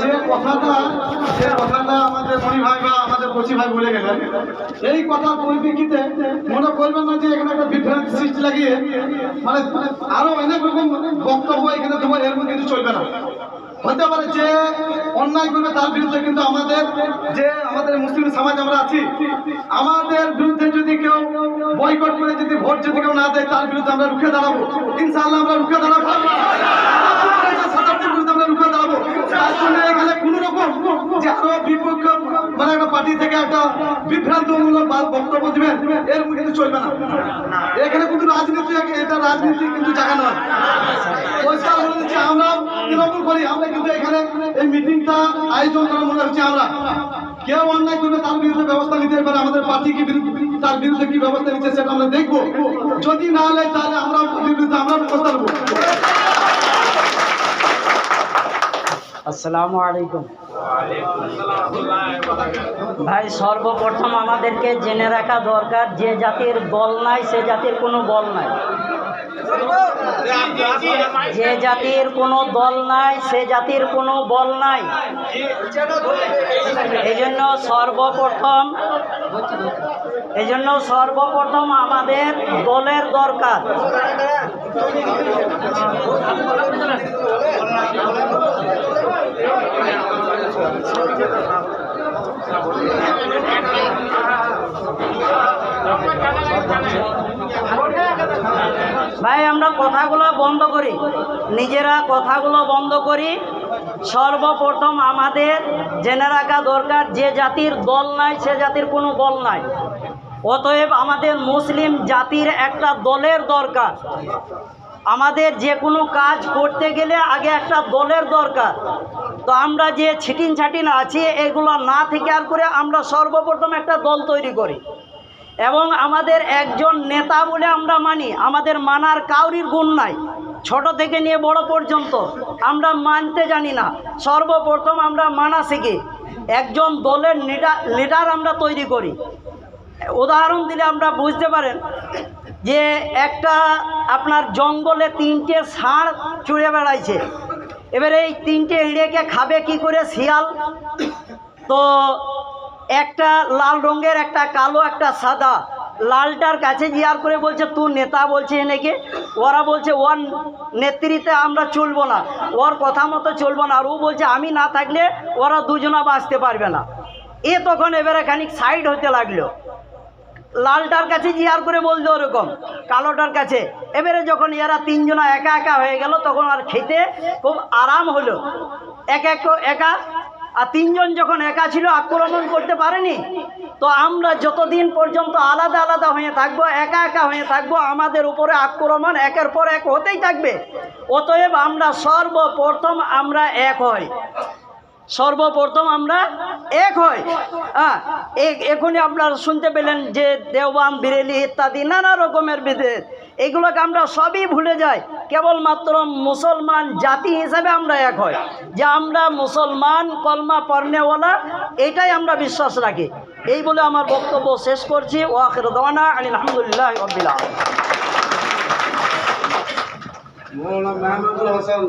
যে কথাটা যে কথাটা আমাদের মণি ভাই আমাদের কচি বলে গেলেন। এই কথার পরিপ্রেক্ষিতে মনে করবেন না যে এখানে একটা বিভ্রান্তি সৃষ্টি মানে আরও অনেক রকম বক্তব্য এখানে দেবো, এর মধ্যে কিছু চলবে না। হতে পারে যে অন্যায় করবে তার বিরুদ্ধে, কিন্তু আমাদের যে আমাদের মুসলিম সমাজ আমরা আছি, আমাদের বিরুদ্ধে যদি কেউ বয়কট করে, যদি ভোট যদি কেউ না দেয়, তার বিরুদ্ধে আমরা রুখে দাঁড়াবো। ইনশাআল্লাহ আমরা রুখে দাঁড়াবো শতাব্দীর বিরুদ্ধে আমরা রুখে দাঁড়াবো তার জন্য এখানে কোনো রকম যে আরও বিপক্ষ মানে একটা পার্টি থেকে একটা বিভ্রান্তমূলক বক্তব্য দিবেন, এর কিন্তু চলবে না। এখানে কিন্তু রাজনীতি, এটা রাজনীতি কিন্তু জায়গা নয়। কেউ অন্যায় করবে তার ব্যবস্থা নিতে পারে, আমাদের পার্টি তার বিরুদ্ধে কি ব্যবস্থা নিচ্ছে সেটা যদি না নেয়, তাহলে আমরা ব্যবস্থা নেব। আসসালামু আলাইকুম। ভাই, সর্বপ্রথম আমাদেরকে জেনে রাখা দরকার, যে জাতির দল নাই, সে জাতির কোনো বল নাই। যে জাতির কোনো দল নাই, সে জাতির কোনো বল নাই। এই জন্য সর্বপ্রথম এই জন্য সর্বপ্রথম আমাদের দলের দরকার। ভাই, আমরা কথাগুলো বন্ধ করি। নিজেরা কথাগুলো বন্ধ করি। সর্বপ্রথম আমাদের জেনে রাখা দরকার, যে জাতির দল নাই, সে জাতির কোনো বল নাই। অতএব আমাদের মুসলিম জাতির একটা দলের দরকার। আমাদের যে কোনো কাজ করতে গেলে আগে একটা দলের দরকার। তো আমরা যে ছিটিন ছাটিন আছি, এগুলো না থেকে আর করে আমরা সর্বপ্রথম একটা দল তৈরি করি। এবং আমাদের একজন নেতা বলে আমরা মানি, আমাদের মানার কাউরির গুণ নাই। ছোট থেকে নিয়ে বড় পর্যন্ত আমরা মানতে জানি না। সর্বপ্রথম আমরা মানা শিখি, একজন দলের লিডার লিডার আমরা তৈরি করি। উদাহরণ দিলে আমরা বুঝতে পারেন যে একটা আপনার জঙ্গলে তিনটে ষাঁড় চুড়ে বেড়াইছে। এবারে এই তিনটে এড়েকে খাবে কি করে শিয়াল? তো একটা লাল রঙের, একটা কালো, একটা সাদা। লালটার কাছে জিয়ার করে বলছে তুই নেতা বলছে এনেকে। ওরা বলছে, ওর নেতৃত্বে আমরা চলবো না। ওর কথা মতো চলবো না। আর ও বলছে, আমি না থাকলে ওরা দুজনা বাঁচতে পারবে না। এ তখন এবারে খানিক সাইড হতে লাগল। লালটার কাছে জিয়ার করে বলতো ওরকম, কালোটার কাছে। এবারে যখন এরা তিনজনা একা একা হয়ে গেল, তখন আর খেতে খুব আরাম হলো। এক এক একা আর তিনজন যখন একা ছিল, আক্রমণ করতে পারেনি, তো আমরা যতদিন পর্যন্ত আলাদা আলাদা হয়ে থাকব, একা একা হয়ে থাকব, আমাদের উপরে আক্রমণ একের পর এক হতেই থাকবে। অতএব আমরা সর্বপ্রথম আমরা এক হই। সর্বপ্রথম আমরা এক হয় হ্যাঁ এখনই আপনারা শুনতে পেলেন যে দেওবান, বিরেলি ইত্যাদি নানা রকমের বিদেশ এগুলোকে আমরা সবই ভুলে যাই। কেবলমাত্র মুসলমান জাতি হিসেবে আমরা এক হয়। যে আমরা মুসলমান, কলমা পর্নেওয়ালা এটাই আমরা বিশ্বাস রাখি। এই বলে আমার বক্তব্য শেষ করছি। ও আখির দাওয়ানা আলহামদুলিল্লাহ মেহমুদুল হাসান